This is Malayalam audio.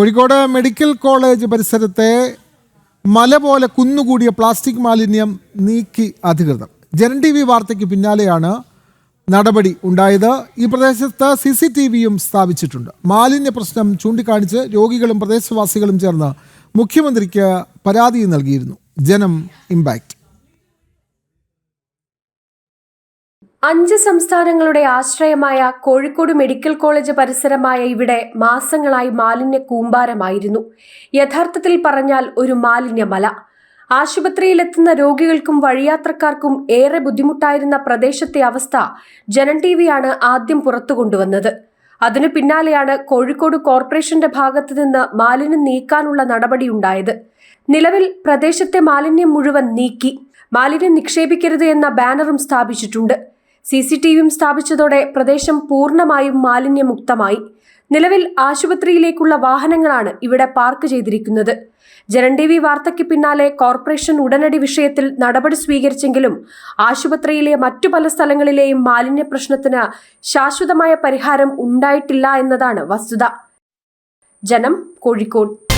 കോഴിക്കോട് മെഡിക്കൽ കോളേജ് പരിസരത്തെ മല പോലെ കുന്നുകൂടിയ പ്ലാസ്റ്റിക് മാലിന്യം നീക്കി അധികൃതർ. ജൻ ടി വി വാർത്തയ്ക്ക് പിന്നാലെയാണ് നടപടി ഉണ്ടായത്. ഈ പ്രദേശത്ത് സി സി ടി വിയും സ്ഥാപിച്ചിട്ടുണ്ട്. മാലിന്യ പ്രശ്നം ചൂണ്ടിക്കാണിച്ച് രോഗികളും പ്രദേശവാസികളും ചേർന്ന് മുഖ്യമന്ത്രിക്ക് പരാതി നൽകിയിരുന്നു. ജനം ഇമ്പാക്റ്റ് അഞ്ച് സംസ്ഥാനങ്ങളുടെ ആശ്രയമായ കോഴിക്കോട് മെഡിക്കൽ കോളേജ് പരിസരമായ ഇവിടെ മാസങ്ങളായി മാലിന്യ കൂമ്പാരമായിരുന്നു. യഥാർത്ഥത്തിൽ പറഞ്ഞാൽ ഒരു മാലിന്യമല. ആശുപത്രിയിലെത്തുന്ന രോഗികൾക്കും വഴിയാത്രക്കാർക്കും ഏറെ ബുദ്ധിമുട്ടായിരുന്ന പ്രദേശത്തെ അവസ്ഥ ജനൻ ടി വിയാണ് ആദ്യം പുറത്തു കൊണ്ടുവന്നത്. അതിനു പിന്നാലെയാണ് കോഴിക്കോട് കോർപ്പറേഷന്റെ ഭാഗത്തു നിന്ന് മാലിന്യം നീക്കാനുള്ള നടപടിയുണ്ടായത് നിലവിൽ പ്രദേശത്തെ മാലിന്യം മുഴുവൻ നീക്കി. മാലിന്യം നിക്ഷേപിക്കരുത് എന്ന ബാനറും സ്ഥാപിച്ചിട്ടുണ്ട്. സി സി ടി വിയും സ്ഥാപിച്ചതോടെ പ്രദേശം പൂർണമായും മാലിന്യമുക്തമായി. നിലവിൽ ആശുപത്രിയിലേക്കുള്ള വാഹനങ്ങളാണ് ഇവിടെ പാർക്ക് ചെയ്തിരിക്കുന്നത്. ജനൻ ടി വി വാർത്തയ്ക്ക് പിന്നാലെ കോർപ്പറേഷൻ ഉടനടി വിഷയത്തിൽ നടപടി സ്വീകരിച്ചെങ്കിലും ആശുപത്രിയിലെ മറ്റു പല സ്ഥലങ്ങളിലെയും മാലിന്യ പ്രശ്നത്തിന് ശാശ്വതമായ പരിഹാരം ഉണ്ടായിട്ടില്ല എന്നതാണ് വസ്തുത. ജനം കോഴിക്കോട്.